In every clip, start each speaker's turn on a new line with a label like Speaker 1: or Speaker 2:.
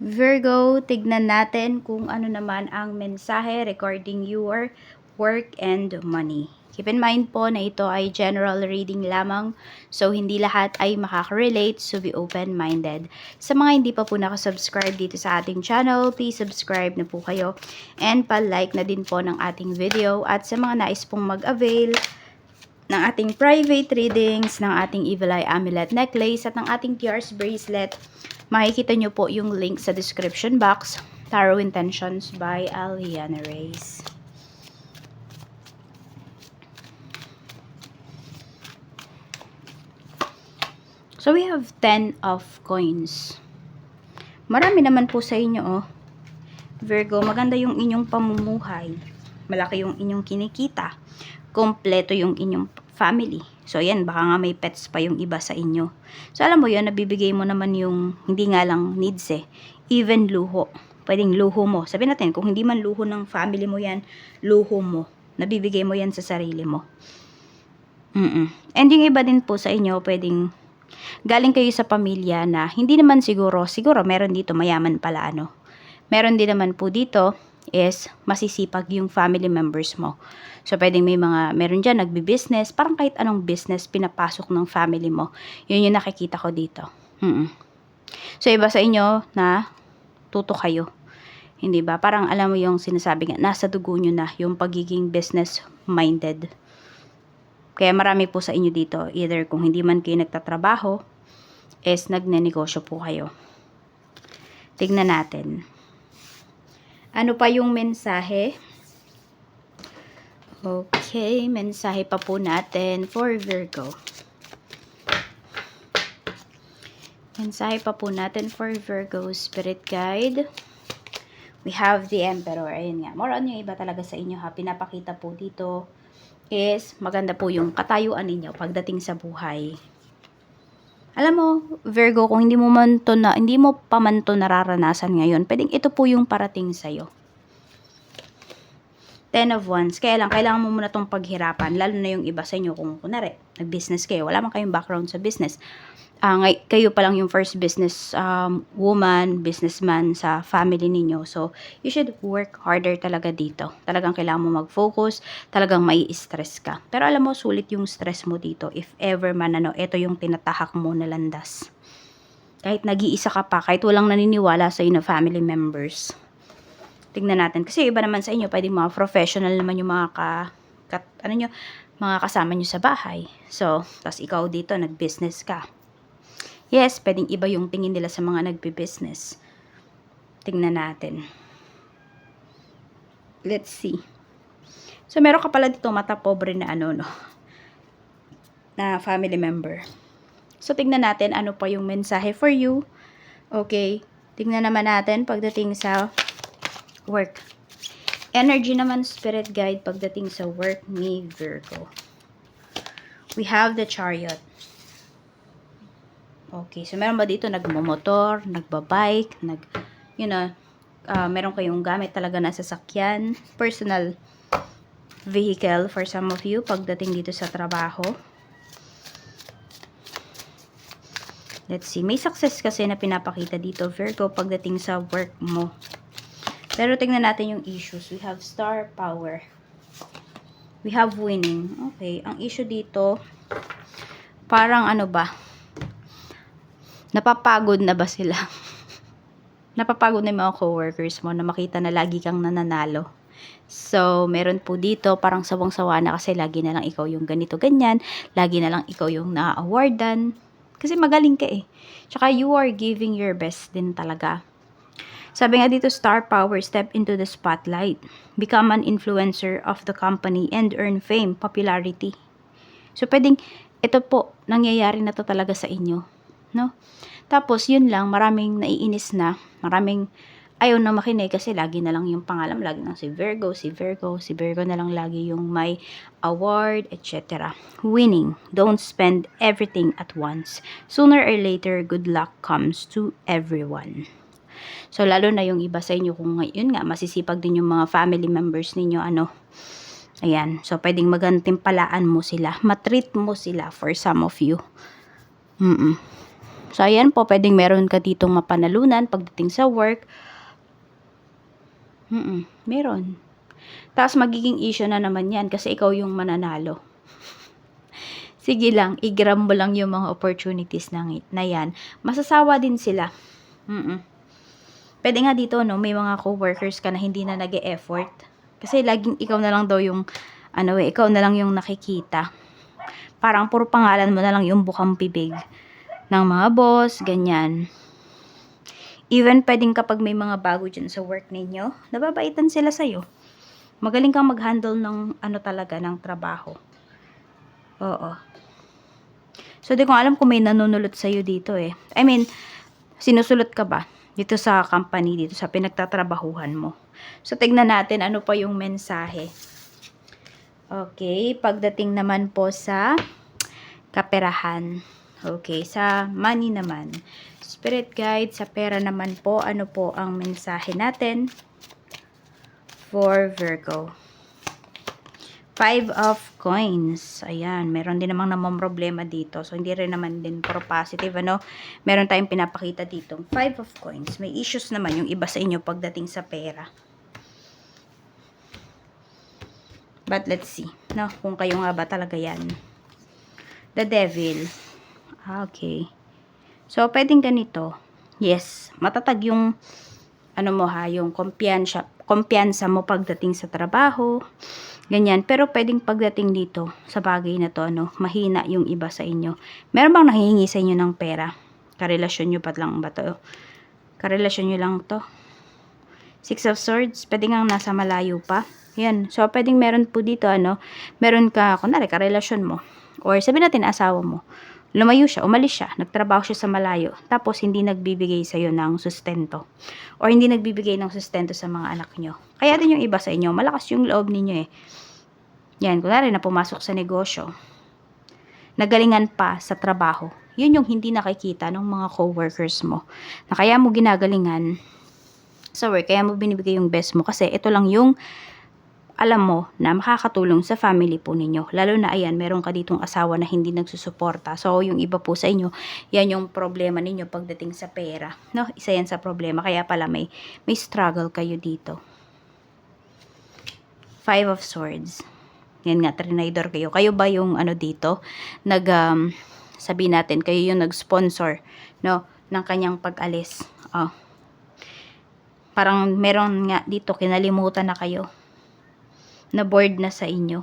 Speaker 1: Virgo, tignan natin kung ano naman ang mensahe regarding your work and money. Keep in mind po na ito ay general reading lamang, so hindi lahat ay makaka-relate, so be open-minded. Sa mga hindi pa po nakasubscribe dito sa ating channel, please subscribe na po kayo and pa-like na din po ng ating video. At sa mga nais pong mag-avail ng ating private readings, ng ating Evil Eye Amulet Necklace at ng ating TRS Bracelet, makikita nyo po yung link sa description box. Tarot Intentions by Aliana Reyes. So, we have 10 of coins. Marami naman po sa inyo, oh. Virgo, maganda yung inyong pamumuhay. Malaki yung inyong kinikita. Kompleto yung inyong family. So, ayan, baka nga may pets pa yung iba sa inyo. So, alam mo yun, nabibigay mo naman yung, hindi nga lang needs eh, even luho. Pwedeng luho mo. Sabi natin, kung hindi man luho ng family mo yan, luho mo. Nabibigay mo yan sa sarili mo. Mm-mm. And yung iba din po sa inyo, pwedeng galing kayo sa pamilya na hindi naman siguro, siguro meron dito mayaman pala ano. Meron din naman po dito is masisipag yung family members mo. So, pwedeng may mga, meron dyan, nagbi-business, parang kahit anong business pinapasok ng family mo. Yun yung nakikita ko dito. Mm So, iba sa inyo na tuto kayo. Hindi ba? Parang alam mo yung sinasabi nga, nasa dugo nyo na yung pagiging business-minded. Kaya marami po sa inyo dito, either kung hindi man kayo nagtatrabaho, is nagnenegosyo po kayo. Tignan natin. Ano pa yung mensahe? Okay, mensahe pa po natin for Virgo. Mensahe pa po natin for Virgo Spirit Guide. We have the Emperor. Ayun nga. More on yung iba talaga sa inyo ha. Pinapakita po dito is maganda po yung katayuan ninyo pagdating sa buhay. Alam mo, Virgo, kung hindi mo man to na, hindi mo pa man to nararanasan ngayon, pwedeng ito po yung parating sa'yo. Ten of Wands. Kaya lang, kailangan mo muna tong paghirapan. Lalo na yung iba sa inyo. Kung kunwari, nag-business kayo. Wala man kayong background sa business. Ngay- kayo pa lang yung first business um, woman, businessman sa family ninyo. So, you should work harder talaga dito. Talagang kailangan mo mag-focus. Talagang may stress ka. Pero alam mo, sulit yung stress mo dito. If ever man, ano, ito yung tinatahak mo na landas. Kahit nag-iisa ka pa, kahit walang naniniwala sa na family members tignan natin. Kasi iba naman sa inyo, pwedeng mga professional naman yung mga ka, kat, ano nyo, mga kasama nyo sa bahay. So, tas ikaw dito, nag-business ka. Yes, pwedeng iba yung tingin nila sa mga nagbe-business. Tingnan natin. Let's see. So, meron ka pala dito mata pobre na ano, no? Na family member. So, tignan natin ano pa yung mensahe for you. Okay. Tignan naman natin pagdating sa work. Energy naman spirit guide pagdating sa work ni Virgo. We have the chariot. Okay, so meron ba dito nagmomotor, nagbabike, nag, you know, uh, meron kayong gamit talaga na sasakyan, personal vehicle for some of you pagdating dito sa trabaho. Let's see, may success kasi na pinapakita dito, Virgo, pagdating sa work mo. Pero tingnan natin yung issues. We have star power. We have winning. Okay, ang issue dito, parang ano ba, napapagod na ba sila? napapagod na yung mga coworkers mo na makita na lagi kang nananalo. So, meron po dito, parang sawang-sawa na kasi lagi na lang ikaw yung ganito, ganyan. Lagi na lang ikaw yung na-awardan. Kasi magaling ka eh. Tsaka you are giving your best din talaga. Sabi nga dito, star power, step into the spotlight. Become an influencer of the company and earn fame, popularity. So, pwedeng, ito po, nangyayari na to talaga sa inyo. No? Tapos, yun lang, maraming naiinis na, maraming ayaw na makinig kasi lagi na lang yung pangalan, lagi na si Virgo, si Virgo, si Virgo na lang lagi yung may award, etc. Winning. Don't spend everything at once. Sooner or later, good luck comes to everyone. So, lalo na yung iba sa inyo, kung yun nga, masisipag din yung mga family members ninyo, ano, ayan. So, pwedeng magantimpalaan mo sila. Matreat mo sila for some of you. Mm-mm. So, ayan po, pwedeng meron ka ditong mapanalunan pagdating sa work. Mm meron. Tapos, magiging issue na naman yan kasi ikaw yung mananalo. Sige lang, i-grab mo lang yung mga opportunities na, na yan. Masasawa din sila. Mm Pwede nga dito, no, may mga co-workers ka na hindi na nag effort Kasi laging ikaw na lang daw yung, ano eh, ikaw na lang yung nakikita. Parang puro pangalan mo na lang yung bukang bibig ng mga boss, ganyan. Even pwedeng kapag may mga bago dyan sa work ninyo, nababaitan sila sa'yo. Magaling kang mag-handle ng ano talaga, ng trabaho. Oo. So, di ko alam kung may nanunulot sa'yo dito eh. I mean, sinusulot ka ba? Dito sa company, dito sa pinagtatrabahuhan mo. So, tignan natin ano pa yung mensahe. Okay, pagdating naman po sa kaperahan. Okay, sa money naman. Spirit guide, sa pera naman po, ano po ang mensahe natin for Virgo? Five of coins. Ayan, meron din namang namang problema dito. So, hindi rin naman din puro positive, ano? Meron tayong pinapakita dito. Five of coins. May issues naman yung iba sa inyo pagdating sa pera. But let's see, no? Kung kayo nga ba talaga yan. The devil. Ah, okay. So, pwedeng ganito. Yes, matatag yung ano mo ha, yung kumpiyansa, kumpiyansa mo pagdating sa trabaho. Ganyan. Pero pwedeng pagdating dito sa bagay na to, ano, mahina yung iba sa inyo. Meron bang nahihingi sa inyo ng pera? Karelasyon nyo pa lang ba to? Karelasyon nyo lang to? Six of Swords, pwede nga nasa malayo pa. Yan. So, pwedeng meron po dito, ano, meron ka, kunwari, karelasyon mo. Or sabi natin, asawa mo. Lumayo siya, umalis siya, nagtrabaho siya sa malayo, tapos hindi nagbibigay sa iyo ng sustento. Or hindi nagbibigay ng sustento sa mga anak nyo. Kaya din yung iba sa inyo, malakas yung loob ninyo eh. Yan, kunwari na pumasok sa negosyo. Nagalingan pa sa trabaho. Yun yung hindi nakikita ng mga co-workers mo. Na kaya mo ginagalingan sa work, kaya mo binibigay yung best mo. Kasi ito lang yung alam mo na makakatulong sa family po ninyo. Lalo na ayan, meron ka ditong asawa na hindi nagsusuporta. So, yung iba po sa inyo, yan yung problema ninyo pagdating sa pera. No? Isa yan sa problema. Kaya pala may, may struggle kayo dito. Five of Swords. Yan nga, trinidor kayo. Kayo ba yung ano dito? Nag, um, sabi natin, kayo yung nag-sponsor, no? Ng kanyang pag-alis. Oh. Parang meron nga dito, kinalimutan na kayo na board na sa inyo.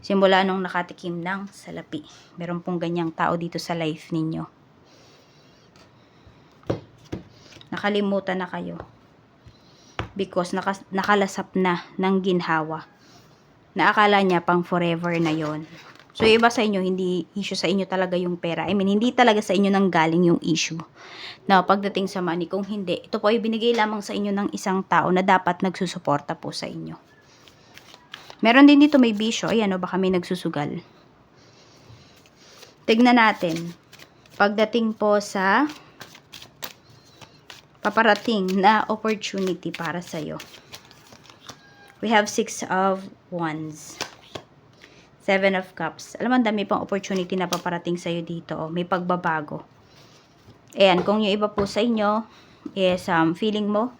Speaker 1: Simula nung nakatikim ng salapi. Meron pong ganyang tao dito sa life ninyo. Nakalimutan na kayo. Because naka, nakalasap na ng ginhawa. Na akala niya pang forever na yon. So, iba sa inyo, hindi issue sa inyo talaga yung pera. I mean, hindi talaga sa inyo nang galing yung issue. Na pagdating sa money, kung hindi, ito po ay binigay lamang sa inyo ng isang tao na dapat nagsusuporta po sa inyo. Meron din dito may bisyo. Ayan o, baka may nagsusugal. Tignan natin. Pagdating po sa paparating na opportunity para sa'yo. We have six of wands. Seven of cups. Alam mo, dami pang opportunity na paparating sa'yo dito. Oh. May pagbabago. Ayan, kung yung iba po sa inyo is um, feeling mo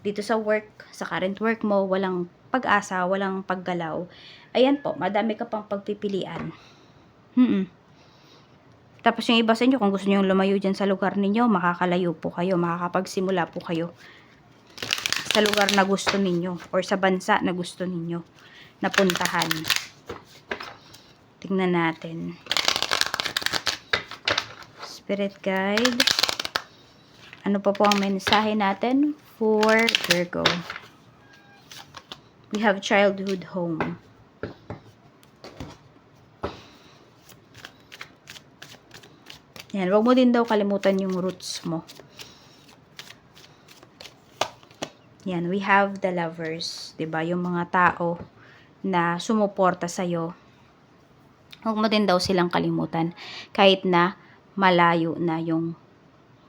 Speaker 1: dito sa work, sa current work mo, walang pag-asa, walang paggalaw, ayan po, madami ka pang pagpipilian. Hmm. Tapos yung iba sa inyo, kung gusto niyo lumayo dyan sa lugar ninyo, makakalayo po kayo, makakapagsimula po kayo sa lugar na gusto ninyo or sa bansa na gusto ninyo napuntahan. Tingnan natin. Spirit guide. Ano pa po ang mensahe natin for Virgo? We have childhood home. Yan, wag mo din daw kalimutan yung roots mo. Yan, we have the lovers, 'di ba? Yung mga tao na sumuporta sa iyo. Huwag mo din daw silang kalimutan kahit na malayo na yung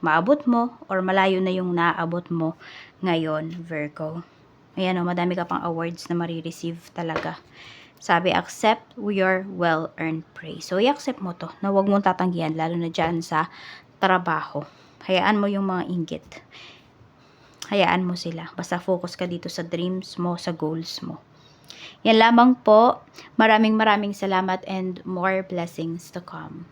Speaker 1: maabot mo or malayo na yung naabot mo ngayon, Virgo. Ayan o, madami ka pang awards na marireceive talaga. Sabi, accept your well-earned praise. So, i-accept mo to na huwag mong tatanggihan, lalo na dyan sa trabaho. Hayaan mo yung mga inggit. Hayaan mo sila. Basta focus ka dito sa dreams mo, sa goals mo. Yan lamang po. Maraming maraming salamat and more blessings to come.